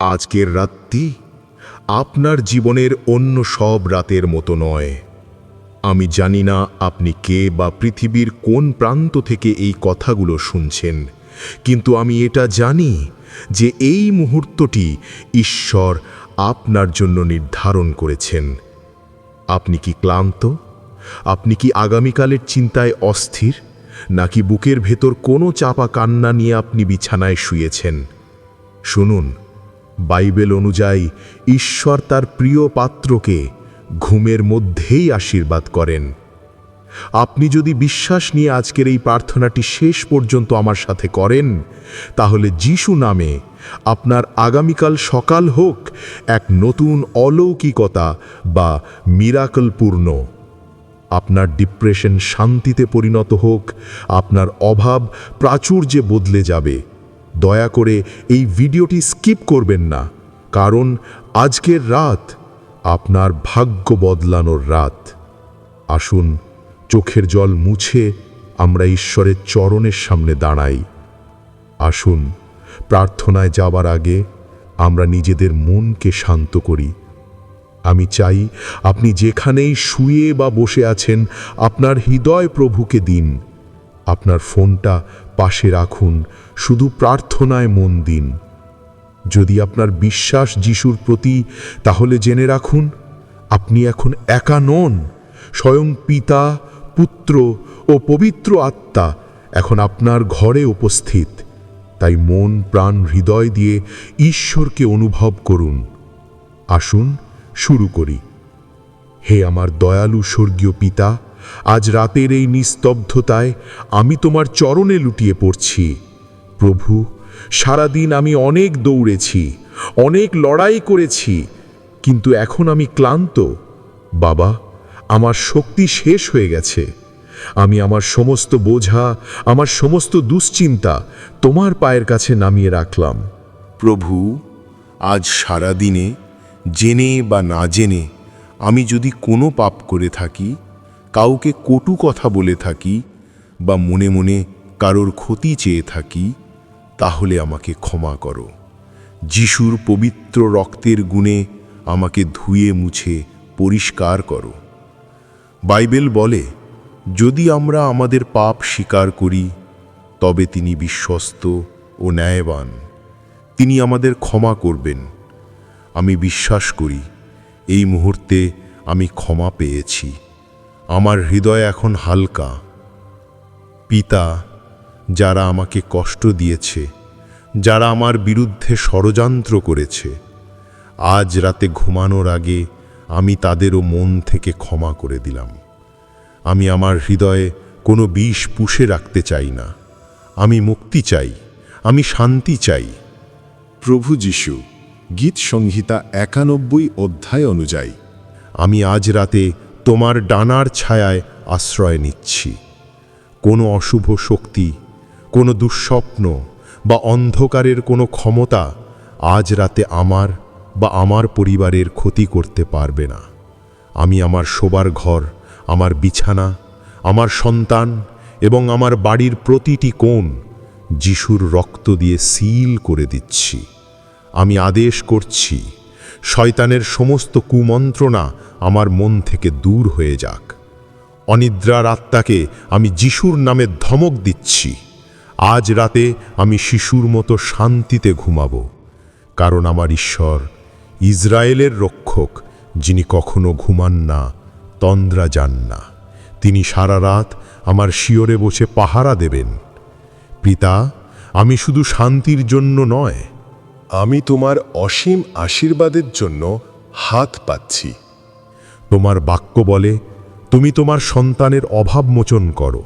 আজকের রাতটি আপনার জীবনের অন্য সব রাতের মতো নয়। আমি জানি না আপনি কে বা পৃথিবীর কোন প্রান্ত থেকে এই কথাগুলো শুনছেন, কিন্তু আমি এটা জানি যে এই মুহূর্তটি ঈশ্বর আপনার জন্য নির্ধারণ করেছেন। আপনি কি ক্লান্ত? আপনি কি আগামীকালের চিন্তায় অস্থির? নাকি বুকের ভেতর কোনো চাপা কান্না নিয়ে আপনি বিছানায় শুয়েছেন? শুনুন বাইবেল অনুযায়ী ঈশ্বর তার প্রিয় পাত্রকে ঘুমের মধ্যেই আশীর্বাদ করেন। আপনি যদি বিশ্বাস নিয়ে আজকের এই প্রার্থনাটি শেষ পর্যন্ত আমার সাথে করেন, তাহলে যিশু নামে আপনার আগামীকাল সকাল হোক এক নতুন অলৌকিকতা বা মিরাকলপূর্ণ। আপনার ডিপ্রেশন শান্তিতে পরিণত হোক, আপনার অভাব প্রাচুর্যে বদলে যাবে। দয়া করে এই ভিডিওটি স্কিপ করবেন না, কারণ আজকের রাত আপনার ভাগ্য বদলানোর রাত। আসুন, চোখের জল মুছে আমরা ঈশ্বরের চরণের সামনে দাঁড়াই। আসুন, প্রার্থনায় যাবার আগে আমরা নিজেদের মনকে শান্ত করি। আমি চাই আপনি যেখানেই শুয়ে বা বসে আছেন, আপনার হৃদয় প্রভুকে দিন। আপনার ফোনটা পাশে রাখুন, শুধু প্রার্থনায় মন দিন। যদি আপনার বিশ্বাস যিশুর প্রতি, তাহলে জেনে রাখুন, আপনি এখন একা নন, স্বয়ং পিতা, পুত্র ও পবিত্র আত্মা এখন আপনার ঘরে উপস্থিত। তাই মন, প্রাণ, হৃদয় দিয়ে ঈশ্বরকে অনুভব করুন। আসুন, শুরু করি। হে আমার দয়ালু স্বর্গীয় পিতা আজ রাতের এই নিস্তব্ধতায় আমি তোমার চরণে লুটিয়ে পড়ছি। প্রভু, সারাদিন আমি অনেক দৌড়েছি, অনেক লড়াই করেছি, কিন্তু এখন আমি ক্লান্ত। বাবা, আমার শক্তি শেষ হয়ে গেছে। আমি আমার সমস্ত বোঝা, আমার সমস্ত দুশ্চিন্তা তোমার পায়ের কাছে নামিয়ে রাখলাম। প্রভু, আজ সারা দিনে জেনে বা না জেনে আমি যদি কোনো পাপ করে থাকি কাউকে কটু কথা বলে থাকি বা মনে মনে কারোর ক্ষতি চেয়ে থাকি, তাহলে আমাকে ক্ষমা করো। যিশুর পবিত্র রক্তের গুণে আমাকে ধুয়ে মুছে পরিষ্কার করো। বাইবেল বলে, যদি আমরা আমাদের পাপ স্বীকার করি, তবে তিনি বিশ্বস্ত ও ন্যায়বান। তিনি আমাদের ক্ষমা করবেন। আমি বিশ্বাস করি, এই মুহূর্তে আমি ক্ষমা পেয়েছি। আমার হৃদয় এখন হালকা। পিতা যারা আমাকে কষ্ট দিয়েছে যারা আমার বিরুদ্ধে ষড়যন্ত্র করেছে আজ রাতে ঘুমানোর আগে আমি তাদেরও মন থেকে ক্ষমা করে দিলাম। আমি আমার হৃদয়ে কোনো বিষ পুষে রাখতে চাই না। আমি মুক্তি চাই আমি শান্তি চাই। প্রভু যিশু গীত সংহিতা একানব্বই অধ্যায় অনুযায়ী। আমি আজ রাতে তোমার ডানার ছায়ায় আশ্রয় নিচ্ছি। কোনো অশুভ শক্তি, কোনো দুঃস্বপ্ন বা অন্ধকারের কোনো ক্ষমতা আজ রাতে আমার বা আমার পরিবারের ক্ষতি করতে পারবে না। আমি আমার শোবার ঘর, আমার বিছানা, আমার সন্তান এবং আমার বাড়ির প্রতিটি কোণ যিশুর রক্ত দিয়ে সিল করে দিচ্ছি। আমি আদেশ করছি শয়তানের সমস্ত কুমন্ত্রণা আমার মন থেকে দূর হয়ে যাক। অনিদ্রার আত্মাকে আমি যিশুর নামে ধমক দিচ্ছি। আজ রাতে আমি শিশুর মতো শান্তিতে ঘুমাব, কারণ আমার ঈশ্বর ইসরায়েলের রক্ষক, যিনি কখনো ঘুমান না, তন্দ্রা যান না। তিনি সারা রাত আমার শিওরে বসে পাহারা দেবেন। পিতা, আমি শুধু শান্তির জন্য নয় আমি তোমার অসীম আশীর্বাদের জন্য হাত পাচ্ছি। তোমার বাক্য বলে, তুমি তোমার সন্তানের অভাব মোচন করো।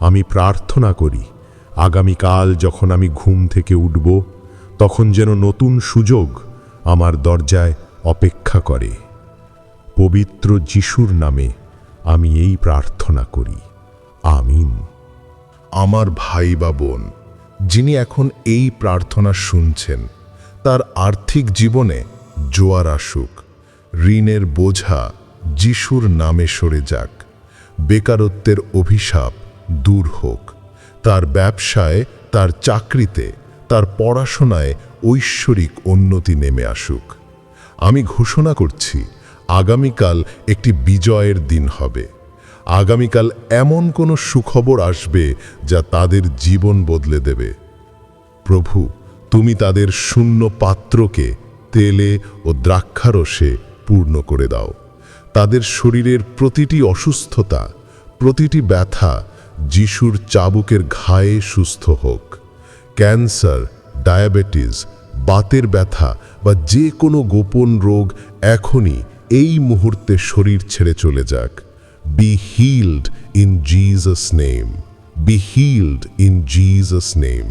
আমি প্রার্থনা করি, আগামীকাল যখন আমি ঘুম থেকে উঠব, তখন যেন নতুন সুযোগ আমার দরজায় অপেক্ষা করে। পবিত্র যিশুর নামে আমি এই প্রার্থনা করি। আমিন। আমার ভাই বা বোন, যিনি এখন এই প্রার্থনা শুনছেন তার আর্থিক জীবনে জোয়ার আসুক। ঋণের বোঝা যিশুর নামে সরে যাক। বেকারত্বের অভিশাপ দূর হোক। তার ব্যবসায়, তার চাকরিতে, তার পড়াশোনায় ঐশ্বরিক উন্নতি নেমে আসুক। আমি ঘোষণা করছি, আগামীকাল একটি বিজয়ের দিন হবে। আগামীকাল এমন কোনো সুখবর আসবে যা তাদের জীবন বদলে দেবে। প্রভু তুমি তাদের শূন্য পাত্রকে তেলে ও দ্রাক্ষারসে পূর্ণ করে দাও। তাদের শরীরের প্রতিটি অসুস্থতা, প্রতিটি ব্যথা যিশুর চাবুকের ঘায়ে সুস্থ হোক। ক্যান্সার, ডায়াবেটিস, বাতের ব্যথা বা যে কোনো গোপন রোগ এখনই এই মুহূর্তে শরীর ছেড়ে চলে যাক। Be healed in Jesus name be healed in Jesus name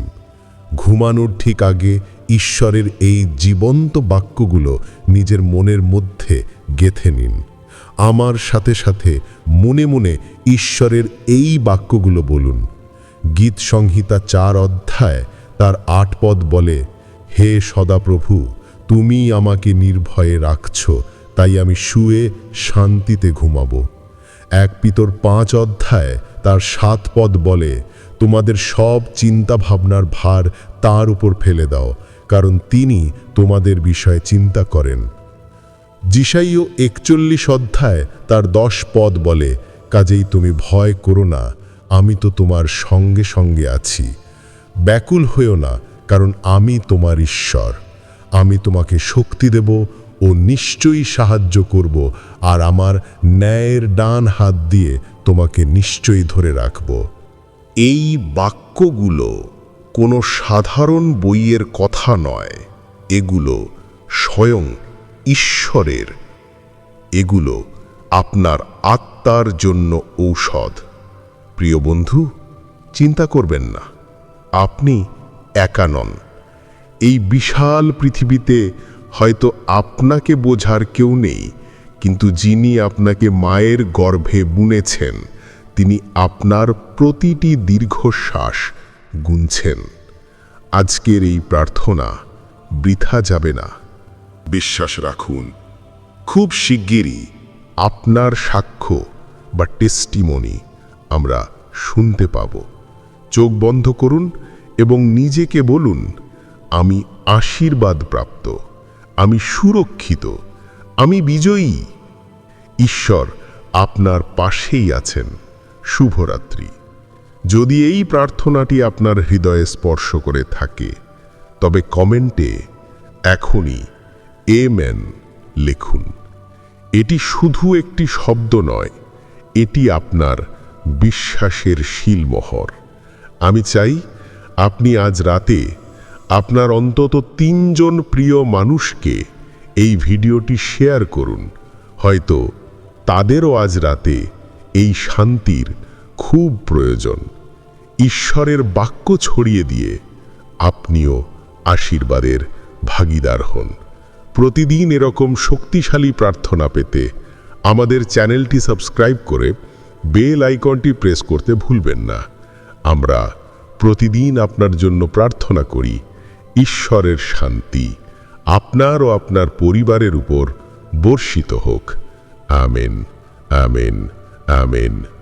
ঘুমানোর ঠিক আগে ঈশ্বরের এই জীবন্ত বাক্যগুলো নিজের মনের মধ্যে গেথে নিন। আমার সাথে সাথে মনে মনে ঈশ্বরের এই বাক্যগুলো বলুন। গীত সংহিতা চার অধ্যায় তার আট পদ বলে, হে সদাপ্রভু, তুমি আমাকে নির্ভয়ে রাখছ, তাই আমি শুয়ে শান্তিতে ঘুমাবো। এক পিতর পাঁচ অধ্যায় তার সাত পদ বলে তোমাদের সব চিন্তা ভাবনার ভার তার উপর ফেলে দাও, কারণ তিনি তোমাদের বিষয়ে চিন্তা করেন। জিসাইও একচল্লিশ অধ্যায় তার দশ পদ বলে, কাজেই তুমি ভয় করো না, আমি তো তোমার সঙ্গে সঙ্গে আছি। ব্যাকুল হয়েও না, কারণ আমি তোমার ঈশ্বর। আমি তোমাকে শক্তি দেব ও নিশ্চয়ই সাহায্য করব, আর আমার ন্যায়ের ডান হাত দিয়ে তোমাকে নিশ্চয়ই ধরে রাখব। এই বাক্যগুলো কোনো সাধারণ বইয়ের কথা নয়। এগুলো স্বয়ং ঈশ্বরের। এগুলো আপনার আত্মার জন্য ঔষধ। প্রিয় বন্ধু, চিন্তা করবেন না, আপনি একা নন। এই বিশাল পৃথিবীতে হয়তো আপনাকে বোঝার কেউ নেই, কিন্তু যিনি আপনাকে মায়ের গর্ভে বুনেছেন তিনি আপনার প্রতিটি দীর্ঘশ্বাস গুনছেন। আজকের এই প্রার্থনা বৃথা যাবে না। বিশ্বাস রাখুন, খুব শিগগিরই আপনার সাক্ষ্য বা টেস্টিমনি আমরা শুনতে পাব। চোখ বন্ধ করুন এবং নিজেকে বলুন, আমি আশীর্বাদ প্রাপ্ত আমি সুরক্ষিত, আমি বিজয়ী। ঈশ্বর আপনার পাশেই আছেন। শুভরাত্রি। যদি এই প্রার্থনাটি আপনার হৃদয়ে স্পর্শ করে থাকে, তবে কমেন্টে এখনই এমেন লিখুন। এটি শুধু একটি শব্দ নয়, এটি আপনার বিশ্বাসের শিলমোহর। আমি চাই আপনি আজ রাতে আপনার অন্তত তিনজন প্রিয় মানুষকে এই ভিডিওটি শেয়ার করুন। হয়তো তাদেরও আজ রাতে এই শান্তির খুব প্রয়োজন। ঈশ্বরের বাক্য ছড়িয়ে দিয়ে আপনিও আশীর্বাদের ভাগিদার হন। প্রতিদিন এরকম শক্তিশালী প্রার্থনা পেতে আমাদের চ্যানেলটি সাবস্ক্রাইব করে বেল আইকনটি প্রেস করতে ভুলবেন না। আমরা প্রতিদিন আপনার জন্য প্রার্থনা করি, ঈশ্বরের শান্তি আপনার ও আপনার পরিবারের উপর বর্ষিত হোক। Amen amen. আমেন